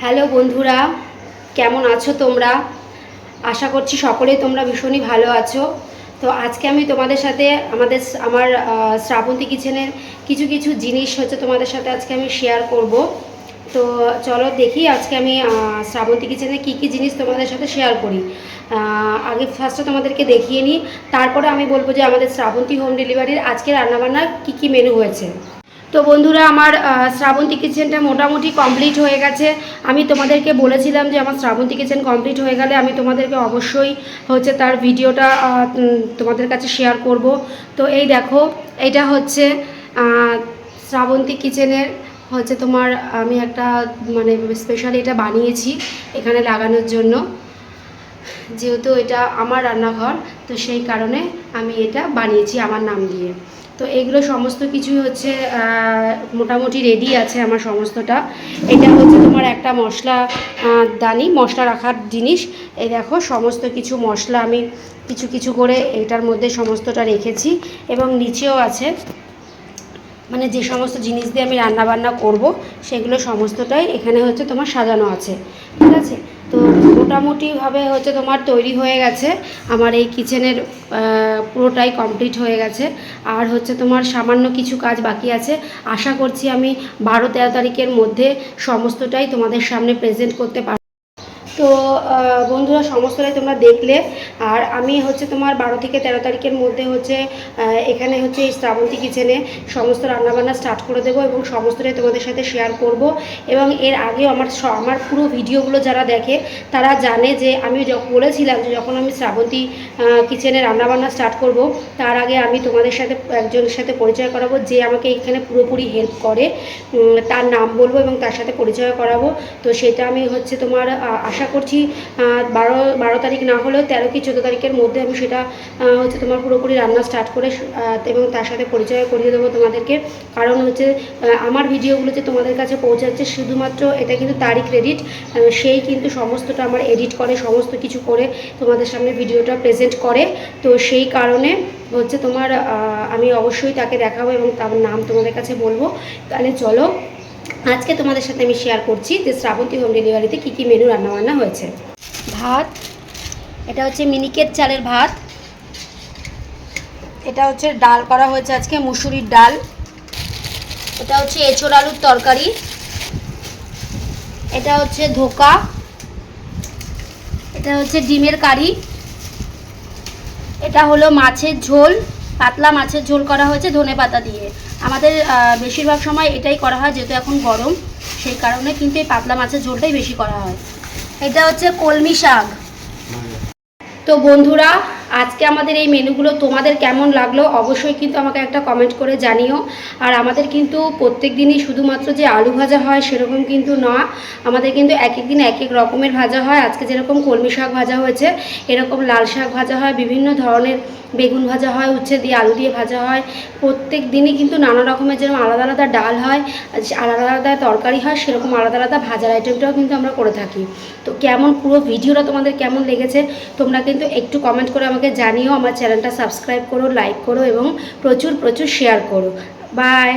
Hello বন্ধুরা, কেমন আছো তোমরা? আশা করছি সকলেই তোমরা ভীষণই ভালো আছো। তো আজকে আমি তোমাদের সাথে আমাদের আমার শ্রাবন্তী কিচেনের কিছু কিছু জিনিস হচ্ছে তোমাদের সাথে আজকে আমি শেয়ার করব। তো চলো দেখি আজকে আমি শ্রাবন্তী কিচেনে কী কী জিনিস তোমাদের সাথে শেয়ার করি। আগে ফার্স্টে তোমাদেরকে দেখিয়ে নিই। তারপরে আমি বলব যে আমাদের শ্রাবন্তী হোম ডেলিভারির আজকে রান্নাবান্নার কী কী মেনু হয়েছে। তো বন্ধুরা, আমার শ্রাবন্তী কিচেনটা মোটামুটি কমপ্লিট হয়ে গেছে। আমি তোমাদেরকে বলেছিলাম যে আমার শ্রাবন্তী কিচেন কমপ্লিট হয়ে গেলে আমি তোমাদেরকে অবশ্যই হচ্ছে তার ভিডিওটা তোমাদের কাছে শেয়ার করব। তো এই দেখো, এটা হচ্ছে শ্রাবন্তী কিচেনের হচ্ছে তোমার, আমি একটা মানে স্পেশালি এটা বানিয়েছি এখানে লাগানোর জন্য। যেহেতু এটা আমার রান্নাঘর, তো সেই কারণে আমি এটা বানিয়েছি আমার নাম দিয়ে। তো এগুলো সমস্ত কিছুই হচ্ছে মোটামুটি রেডি আছে আমার সমস্তটা। এটা হচ্ছে তোমার একটা মশলা দানি, মশলা রাখার জিনিস। এই দেখো, সমস্ত কিছু মশলা আমি কিছু কিছু করে এটার মধ্যে সমস্তটা রেখেছি এবং নিচেও আছে। মানে যে সমস্ত জিনিস দিয়ে আমি রান্না বান্না করব, সেগুলো সমস্তটাই এখানে হচ্ছে তোমার সাজানো আছে। ঠিক আছে? তো মোটামুটিভাবে হচ্ছে তোমার তৈরি হয়ে গেছে। আমার এই কিচেনের পুরোটাই কমপ্লিট হয়ে গেছে। আর হচ্ছে তোমার সামান্য কিছু কাজ বাকি আছে। আশা করছি আমি বারো তেরো তারিখের মধ্যে সমস্তটাই তোমাদের সামনে প্রেজেন্ট করতে পার তো বন্ধুরা, সমস্তটাই তোমরা দেখলে। আর আমি হচ্ছে তোমার বারো থেকে তেরো তারিখের মধ্যে হচ্ছে এখানে হচ্ছে এই শ্রাবন্তী কিচেনে সমস্ত রান্নাবান্না স্টার্ট করে দেবো এবং সমস্তটাই তোমাদের সাথে শেয়ার করব। এবং এর আগেও আমার আমার পুরো ভিডিওগুলো যারা দেখে, তারা জানে যে আমি বলেছিলাম যে যখন আমি শ্রাবন্তী কিচেনে রান্নাবান্না স্টার্ট করব, তার আগে আমি তোমাদের সাথে, একজনের সাথে পরিচয় করাবো, যে আমাকে এখানে পুরোপুরি হেল্প করে। তার নাম বলব এবং তার সাথে পরিচয় করাবো। তো সেটা আমি হচ্ছে তোমার আশা করছি বারো বারো তারিখ না হলেও তেরো কি চোদ্দ তারিখের মধ্যে আমি সেটা হচ্ছে তোমার পুরোপুরি রান্না স্টার্ট করে এবং তার সাথে পরিচয় করিয়ে দেবো তোমাদেরকে। কারণ হচ্ছে আমার ভিডিওগুলো যে তোমাদের কাছে পৌঁছাচ্ছে, শুধুমাত্র এটা কিন্তু তারই ক্রেডিট সেই কিন্তু সমস্তটা আমার এডিট করে, সমস্ত কিছু করে তোমাদের সামনে ভিডিওটা প্রেজেন্ট করে। তো সেই কারণে হচ্ছে তোমার আমি অবশ্যই তাকে দেখাবো এবং তার নাম তোমাদের কাছে বলব। তাহলে চলো, আজকে তোমাদের সাথে আমি শেয়ার করছি যে শ্রাবন্তী হোম ডেলিভারিতে কী কী মেনু রান্নাবান্না হয়েছে। ভাত এটা হচ্ছে মিনিকেট চালের ভাত। এটা হচ্ছে ডাল করা হয়েছে আজকে, মুসুরির ডাল। এটা হচ্ছে এঁচোড় আলুর তরকারি। এটা হচ্ছে ধোকা। এটা হচ্ছে ডিমের কারি। এটা হলো মাছের ঝোল। পাতলা মাছের ঝোল করা হয়েছে ধনে পাতা দিয়ে। আমাদের বেশিরভাগ সময় এটাই করা হয়, যেহেতু এখন গরম। সেই কারণে কিন্তু এই পাতলা মাছের ঝোলটাই বেশি করা হয়। এটা হচ্ছে কলমি শাক। তো বন্ধুরা আজকে আমাদের এই মেনুগুলো তোমাদের কেমন লাগল অবশ্যই কিন্তু আমাকে একটা কমেন্ট করে জানিও। আর আমাদের কিন্তু প্রত্যেক দিনই শুধুমাত্র যে আলু ভাজা হয় সেরকম কিন্তু না। আমাদের কিন্তু এক এক দিন এক এক রকমের ভাজা হয়। আজকে যেরকম কলমি শাক ভাজা হয়েছে, এরকম লাল শাক ভাজা হয়, বিভিন্ন ধরনের বেগুন ভাজা হয়, উচ্ছে দিয়ে আলু দিয়ে ভাজা হয়। প্রত্যেক দিনই কিন্তু নানা রকমের যেরকম আলাদা আলাদা ডাল হয়, আলাদা আলাদা তরকারি হয়, সেরকম আলাদা আলাদা ভাজার আইটেমটাও কিন্তু আমরা করে থাকি। তো কেমন পুরো ভিডিওটা তোমাদের কেমন লেগেছে তোমরা কিন্তু একটু কমেন্ট করে আমাকে জানিও আমার চ্যানেলটা সাবস্ক্রাইব করো লাইক করো এবং প্রচুর প্রচুর শেয়ার করো। বাই